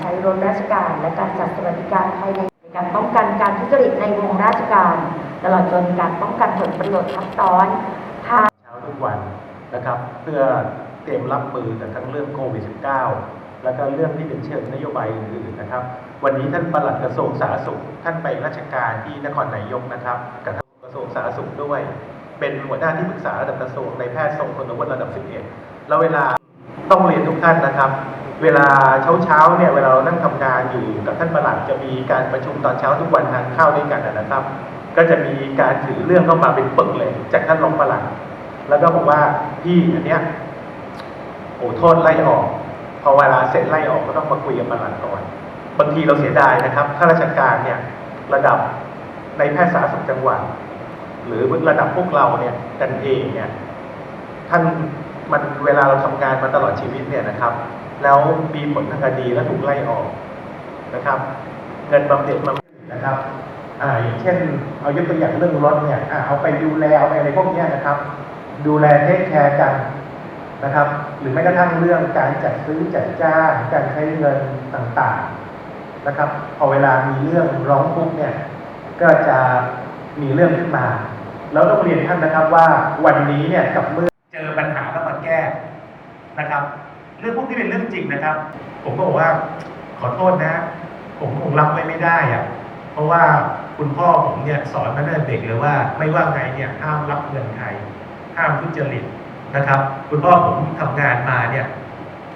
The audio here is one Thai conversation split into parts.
ใช้รถราชการ และการจัดสวัสดิการภายในในการป้องกันการทุจริตในวงราชการ ตลอดจนการป้องกันผลประโยชน์ทับซ้อนทางเช้าทุกวันนะครับ เพื่อเตรียมรับมือกับทั้งเรื่องโควิด -19 แล้วก็เรื่องที่เป็นเชิงนโยบายอื่นๆนะครับ วันนี้ท่านปลัดกระทรวงสาธารณสุข ท่านไปราชการที่นครนายกนะครับกับทางกระทรวงสาธารณสุขด้วย เป็นหัวหน้าที่ปรึกษาระดับกระทรวงในแพทย์ทรงคุณวุฒิระดับ 11 แล้วเวลาต้องเรียนทุกท่านนะครับ เวลาเช้าๆเนี่ยเวลาเรานั่งทำงานอยู่กับท่านประหลัดจะมีการประชุมตอนเช้าทุกวันทานข้าวด้วยกันนะครับ ก็จะมีการถือเรื่องเข้ามาเป็นปึกเลย จากท่านรองประหลัดแล้วก็บอกว่าพี่อันเนี้ยโอ้โทษไล่ออก พอเวลาเสร็จไล่ออกก็ต้องมาคุยกับประหลัดก่อนบางทีเราเสียดายนะครับข้าราชการเนี่ยระดับในแพทย์สาธารณสุขจังหวัดหรือระดับพวกเราเนี่ยกันเองเนี่ยท่าน มันเวลาเราทำงานมาตลอดชีวิตเนี่ยนะครับ แล้วมีผลทางคดีแล้วถูกไล่ออกนะครับ เงินบำเหน็จบำเหน็จนะครับอ่าอย่างเช่น เอายกตัวอย่างเรื่องรถเนี่ยอ่าเอาไปดูแลเอาไปอะไรพวกนี้นะครับ ดูแลเทคแคร์กันนะครับ หรือแม้กระทั่งเรื่องการจัดซื้อจัดจ้างการใช้เงินต่างๆนะครับพอเวลามีเรื่องร้องทุกข์เนี่ยก็จะมีเรื่องขึ้นมา แล้วต้องเรียนท่านนะครับว่าวันนี้เนี่ยกับเมื่อเจอปัญหา กนะครับ เรื่องพวกที่เป็นเรื่องจริงนะครับ ผมก็บอกว่าขอโทษนะ ผมคงรับไว้ไม่ได้อะเพราะว่าคุณพ่อผมเนี่ยสอนมาตั้งแต่เด็กเลยว่า ไม่ว่าไงเนี่ยห้ามรับเงินใครห้ามทุจริตนะครับ คุณพ่อผมทำงานมาเนี่ย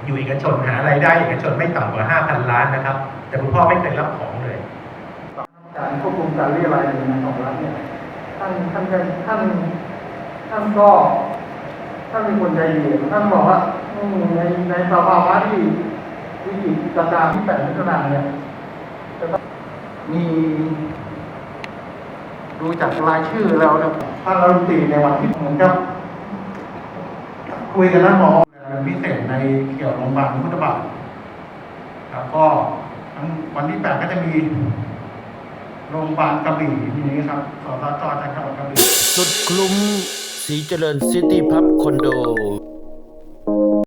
อยู่เอกชนหารายได้เอกชนไม่ต่ำกว่า5,000ล้านนะครับ แต่คุณพ่อไม่เคยรับของเลยการควบคุมการเรียรายเงินของรัฐเนี่ยท่านท่านท่านท่านก็ ท่านเป็นคนใจเย็นท่านบอกว่าในในสภาวะที่วิกฤตการณ์ที่แปดมิถุนายนเนี่ยจะต้องมีดูจากรายชื่อแล้วเนี่ยท่านรัฐมนตรีในวันที่เหมือนกับคุยกันแล้วหมอพิเศษในเกี่ยวกับโรงพยาบาลพุทธบาทครับก็วันที่แปดก็จะมีโรงพยาบาลกระบี่นี้ครับสสจจังหวัดกระบี่สุดคลุ้ม สีเจริญซิตี้พับคอนโด